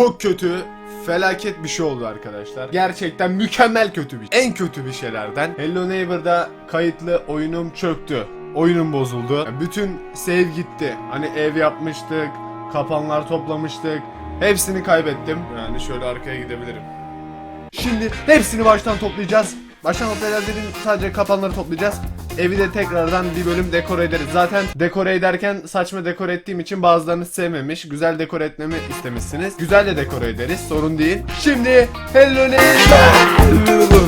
Çok kötü, felaket bir şey oldu arkadaşlar. Gerçekten mükemmel kötü bir En kötü bir şeylerden. Hello Neighbor'da kayıtlı oyunum çöktü. Oyunum bozuldu. Yani Bütün save gitti. Hani ev yapmıştık, kapanlar toplamıştık. Hepsini kaybettim. Yani şöyle arkaya gidebilirim. Şimdi hepsini baştan toplayacağız. Baştan toplayacağız dediğim sadece kapanları toplayacağız. Evi de tekrardan bir bölüm dekore ederiz. Zaten dekore ederken saçma dekore ettiğim için bazılarını sevmemiş. Güzel dekore etmemi istemişsiniz. Güzel de dekore ederiz. Sorun değil. Şimdi Hello Neighbor.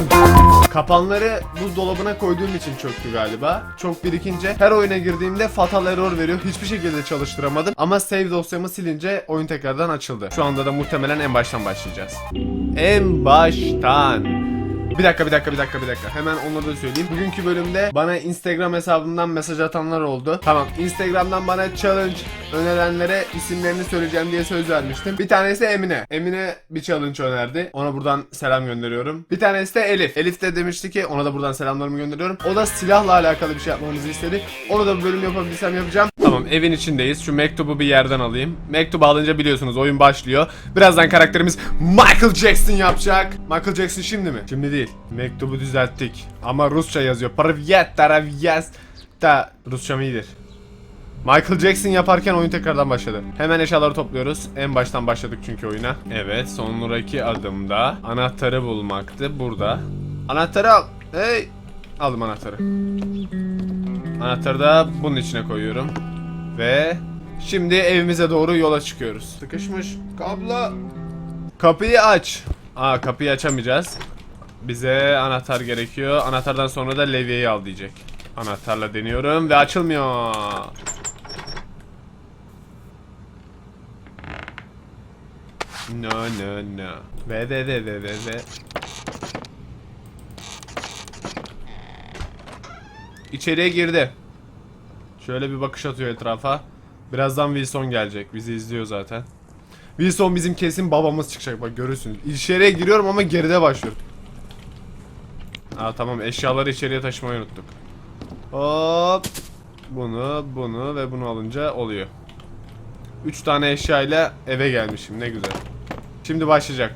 Kapanları buzdolabına koyduğum için çöktü galiba. Çok birikince her oyuna girdiğimde fatal error veriyor. Hiçbir şekilde çalıştıramadım. Ama save dosyamı silince oyun tekrardan açıldı. Şu anda da muhtemelen en baştan başlayacağız. En baştan. Bir dakika bir dakika bir dakika bir dakika. Hemen onları da söyleyeyim. Bugünkü bölümde bana Instagram hesabımdan mesaj atanlar oldu. Tamam Instagram'dan bana challenge önerenlere isimlerini söyleyeceğim diye söz vermiştim. Bir tanesi Emine. Emine bir challenge önerdi. Ona buradan selam gönderiyorum. Bir tanesi de Elif. Elif de demişti ki ona da buradan selamlarımı gönderiyorum. O da silahla alakalı bir şey yapmamızı istedi. Onu da bir bölüm yapabilirsem yapacağım. Tamam evin içindeyiz. Şu mektubu bir yerden alayım. Mektubu alınca biliyorsunuz oyun başlıyor. Birazdan karakterimiz Michael Jackson yapacak. Michael Jackson şimdi mi? Şimdi değil. Mektubu düzelttik. Ama Rusça yazıyor. Parvyet taravyes. Da Rusçam iyidir. Michael Jackson yaparken oyun tekrardan başladı. Hemen eşyaları topluyoruz. En baştan başladık çünkü oyuna. Evet sonraki adımda anahtarı bulmaktı. Burada. Anahtarı al. Hey. Aldım anahtarı. Anahtarı da bunun içine koyuyorum. Ve şimdi evimize doğru yola çıkıyoruz. Sıkışmış. Kablo. Kapıyı aç. Aa kapıyı açamayacağız. Bize anahtar gerekiyor. Anahtardan sonra da levyeyi al diyecek. Anahtarla deniyorum ve açılmıyor. No no no. Ve ve ve ve ve ve. İçeriye girdi. Şöyle bir bakış atıyor etrafa. Birazdan Wilson gelecek. Bizi izliyor zaten. Wilson bizim kesin babamız çıkacak bak görürsünüz. İçeriye giriyorum ama geride başlıyorum. Aa tamam eşyaları içeriye taşımayı unuttuk. Hop. Bunu, bunu ve bunu alınca oluyor. 3 tane eşyayla eve gelmişim ne güzel. Şimdi başlayacak.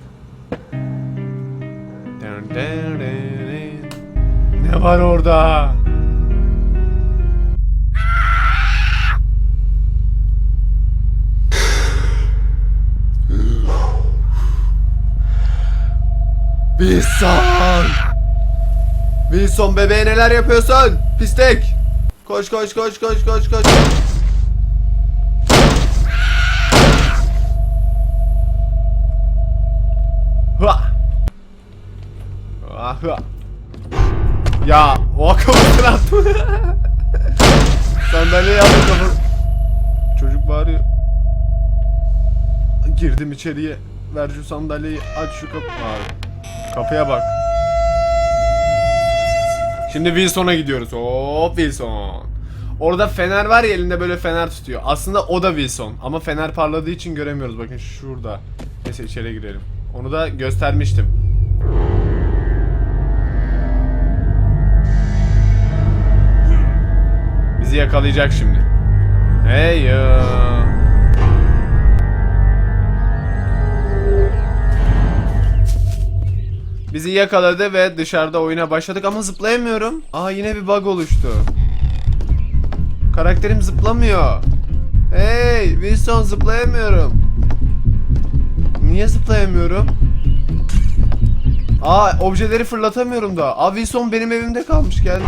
Ne var orada? Wilson! Wilson bebeğe neler yapıyorsun? Pistek! Koş koş koş koş koş koş. Hua! Ah, hua. Ya o kafasını attım. Sandalyeyi alın kafası. Çocuk bağırıyor. Girdim içeriye. Ver şu sandalyeyi aç şu kapı. Abi. Kapıya bak. Şimdi Wilson'a gidiyoruz. Hop Wilson. Orada fener var ya elinde böyle fener tutuyor. Aslında o da Wilson. Ama fener parladığı için göremiyoruz. Bakın şurada. Neyse içeri girelim. Onu da göstermiştim. Bizi yakalayacak şimdi. Hey ya. Bizi yakaladı ve dışarıda oyuna başladık ama zıplayamıyorum. Aa yine bir bug oluştu. Karakterim zıplamıyor. Hey Wilson zıplayamıyorum. Niye zıplayamıyorum? Aa objeleri fırlatamıyorum da. Aa Wilson benim evimde kalmış gel.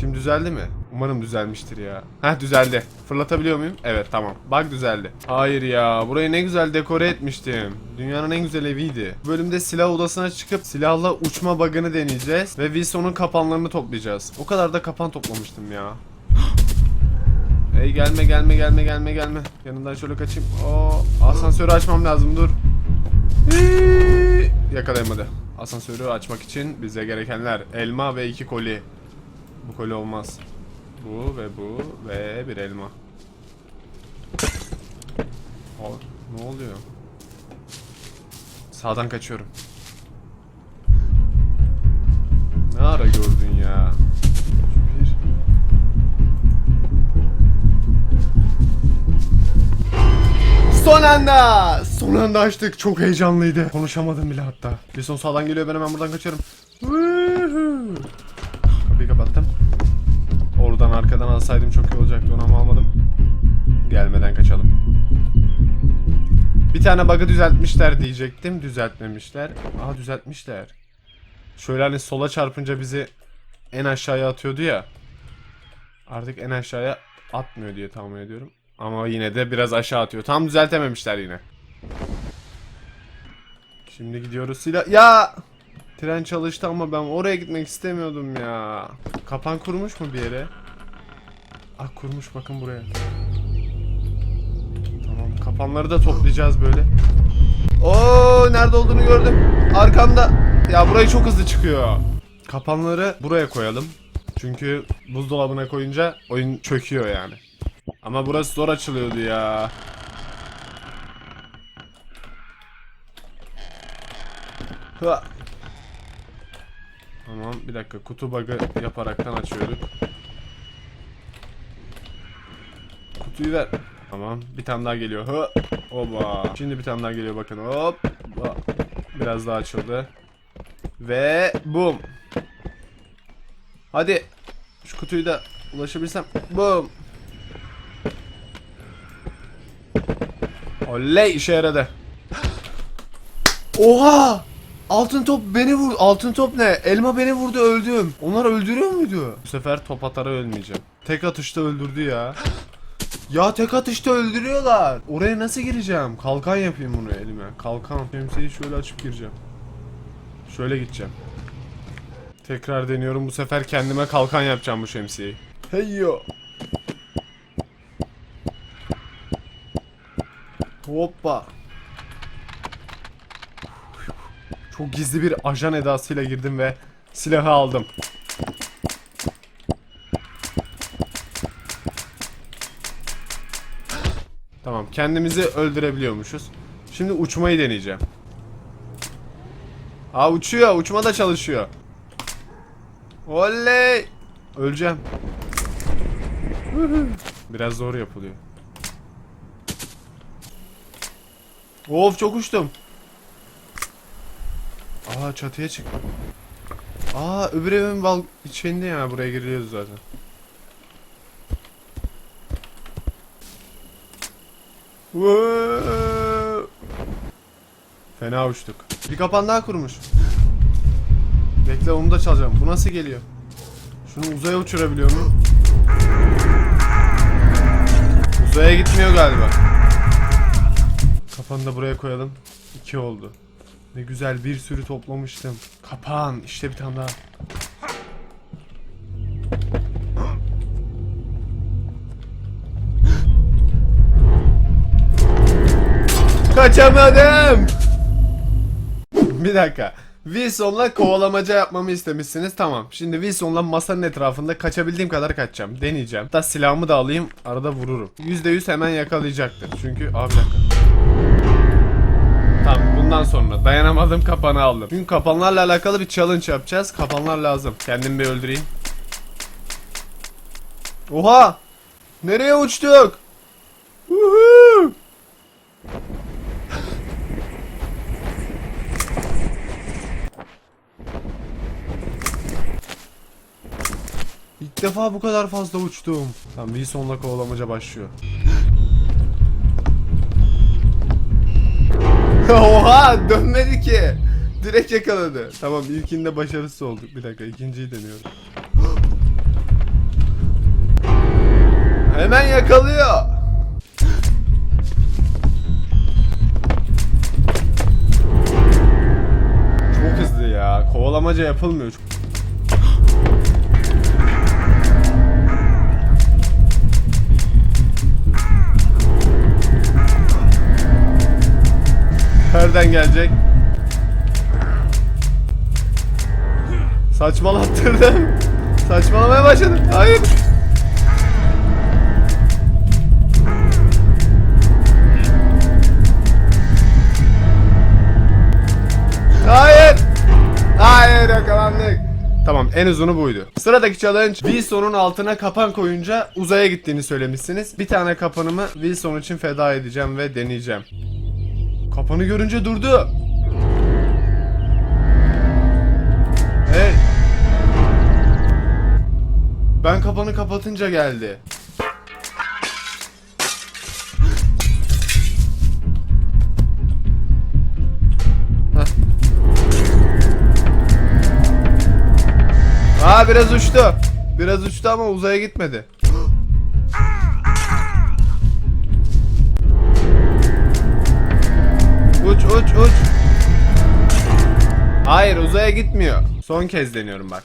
Şimdi düzeldi mi? Umarım düzelmiştir ya. Heh düzeldi. Fırlatabiliyor muyum? Evet tamam. Bak düzeldi. Hayır ya. Burayı ne güzel dekore etmiştim. Dünyanın en güzel eviydi. Bu bölümde silah odasına çıkıp silahla uçma bug'ını deneyeceğiz. Ve Wilson'un kapanlarını toplayacağız. O kadar da kapan toplamıştım ya. Hey gelme gelme gelme gelme gelme. Yanından şöyle kaçayım. Oo, asansörü açmam lazım dur. Yakalayamadı. Asansörü açmak için bize gerekenler elma ve iki koli. Bu koli olmaz. Bu ve bu ve bir elma. Aa, ne oluyor? Sağdan kaçıyorum. Ne ara gördün ya? Son anda! Son anda açtık. Çok heyecanlıydı. Konuşamadım bile hatta. Bir son sağdan geliyor ben hemen buradan. Woohoo. Kapıyı kapattım. Oradan arkadan alsaydım çok iyi olacaktı onu ama almadım. Gelmeden kaçalım. Bir tane bug'ı düzeltmişler diyecektim. Düzeltmemişler. Aha düzeltmişler. Şöyle hani sola çarpınca bizi en aşağıya atıyordu ya. Artık en aşağıya atmıyor diye tahmin ediyorum. Ama yine de biraz aşağı atıyor. Tam düzeltememişler yine. Şimdi gidiyoruz silah. Ya! Tren çalıştı ama ben oraya gitmek istemiyordum ya. Kapan kurmuş mu bir yere? Ah kurmuş bakın buraya. Tamam kapanları da toplayacağız böyle. Oo nerede olduğunu gördüm. Arkamda. Ya burayı çok hızlı çıkıyor. Kapanları buraya koyalım. Çünkü buzdolabına koyunca oyun çöküyor yani. Ama burası zor açılıyordu ya. Hıa. Tamam bir dakika kutu bug'ı yaparaktan açıyorduk. Kutuyu ver. Tamam bir tane daha geliyor. Hı. Oba. Şimdi bir tane daha geliyor bakın. Hop. Biraz daha açıldı. Ve boom. Hadi. Şu kutuyu da ulaşabilsem. Boom. Oley işe yaradı. Oha! Altın top beni vurdu. Altın top ne? Elma beni vurdu öldüm. Onlar öldürüyor muydu? Bu sefer top atara ölmeyeceğim. Tek atışta öldürdü ya. Ya tek atışta öldürüyorlar. Oraya nasıl gireceğim? Kalkan yapayım bunu elime. Kalkan. Şemsiyeyi şöyle açıp gireceğim. Şöyle gideceğim. Tekrar deniyorum. Bu sefer kendime kalkan yapacağım bu şemsiyeyi. Hey yo. Hoppa. Çok gizli bir ajan edasıyla girdim ve silahı aldım. Tamam, kendimizi öldürebiliyormuşuz. Şimdi uçmayı deneyeceğim. Aa uçuyor, uçma da çalışıyor. Oley! Öleceğim. Biraz zor yapılıyor. Of çok uçtum. Aa çatıya çık. Aa öbür evin bal içinde ya buraya giriliyoruz zaten. Fena uçtuk. Bir kapan daha kurmuş. Bekle onu da çalacağım. Bu nasıl geliyor? Şunu uzaya uçurabiliyor mu? Uzaya gitmiyor galiba. Kapanı da buraya koyalım. İki oldu. Ne güzel bir sürü toplamıştım. Kapan. işte bir tane daha. Kaçamadım. bir dakika. Wilson'la kovalamaca yapmamı istemişsiniz. Tamam. Şimdi Wilson'la masanın etrafında kaçabildiğim kadar kaçacağım. Deneyeceğim. Hatta silahımı da alayım. Arada vururum. %100 hemen yakalayacaktır. Çünkü... Abi dakika. Bundan sonra dayanamadım kapanı aldım. Çünkü kapanlarla alakalı bir challenge yapacağız. Kapanlar lazım. Kendimi bir öldüreyim. Oha! Nereye uçtuk? İlk defa bu kadar fazla uçtum. Tamam Wilson'la kovalamaca başlıyor. Oha dönmedi ki. Direkt yakaladı. Tamam ilkinde başarısız olduk. Bir dakika ikinciyi deniyorum. Hemen yakalıyor. Çok hızlı ya. Kovalamaca yapılmıyor. Nereden gelecek? Saçmalattırdım. Saçmalamaya başladım. Hayır. Hayır. Hayır yakalandık. Tamam en uzunu buydu. Sıradaki challenge Wilson'un altına kapan koyunca uzaya gittiğini söylemişsiniz. Bir tane kapanımı Wilson için feda edeceğim ve deneyeceğim. Kapanı görünce durdu. Hey. Ben kapanı kapatınca geldi. Aa biraz uçtu. Biraz uçtu ama uzaya gitmedi. Uç. Hayır uzaya gitmiyor. Son kez deniyorum bak.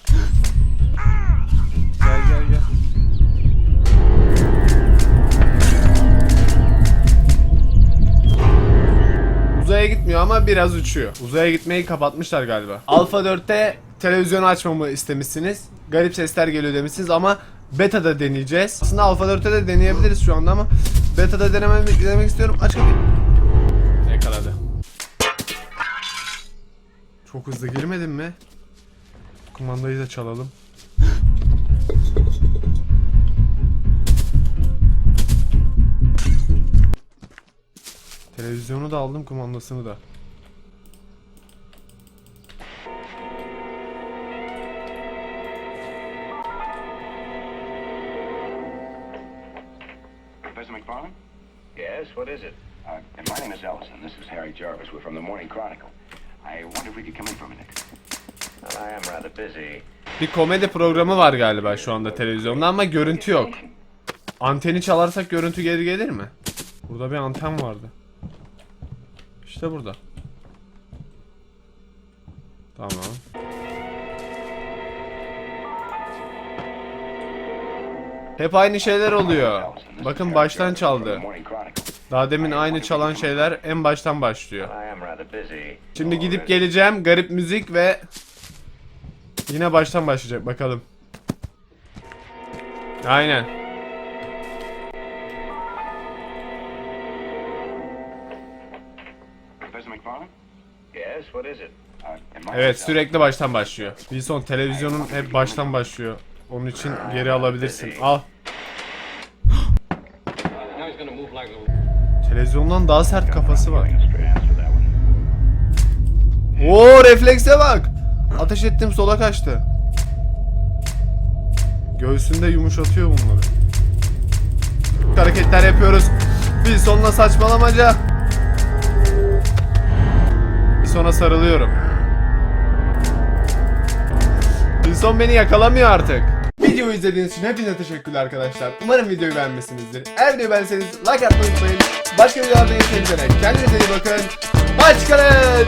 Gel gel gel. Uzaya gitmiyor ama biraz uçuyor. Uzaya gitmeyi kapatmışlar galiba. Alpha 4'te televizyonu açmamı istemişsiniz. Garip sesler geliyor demişsiniz ama beta'da deneyeceğiz. Aslında Alpha 4'te de deneyebiliriz şu anda ama beta'da denememi denemek istiyorum. Aç kapıyı. Çok hızlı girmedin mi? Kumandayı da çalalım. Televizyonu da aldım, kumandasını da. Professor McFarland? Yes, what is it? Uh, and my name is Ellison. This is Harry Jarvis. We're from the Morning Chronicle. Bir komedi programı var galiba şu anda televizyonda ama görüntü yok. Anteni çalarsak görüntü geri gelir mi? Burada bir anten vardı. İşte burada. Tamam. Hep aynı şeyler oluyor. Bakın baştan çaldı. Daha demin aynı çalan şeyler en baştan başlıyor. Şimdi gidip geleceğim garip müzik ve yine baştan başlayacak bakalım. Aynen. Uh, Evet sürekli baştan başlıyor. Wilson televizyonun hep baştan başlıyor. Onun için geri alabilirsin. Al. Televizyondan daha sert kafası var. Oo reflekse bak. Ateş ettim sola kaçtı. Göğsünde yumuşatıyor bunları. Hareketler yapıyoruz. Wilson'la saçmalamaca. Wilson'a sarılıyorum. Wilson beni yakalamıyor artık. Videomu izlediğiniz için hepinize teşekkürler arkadaşlar. Umarım videoyu beğenmişsinizdir. Eğer videoyu beğenseniz like atmayı unutmayın. Başka videolarda görüşmek üzere. Kendinize iyi bakın. Hoşçakalın.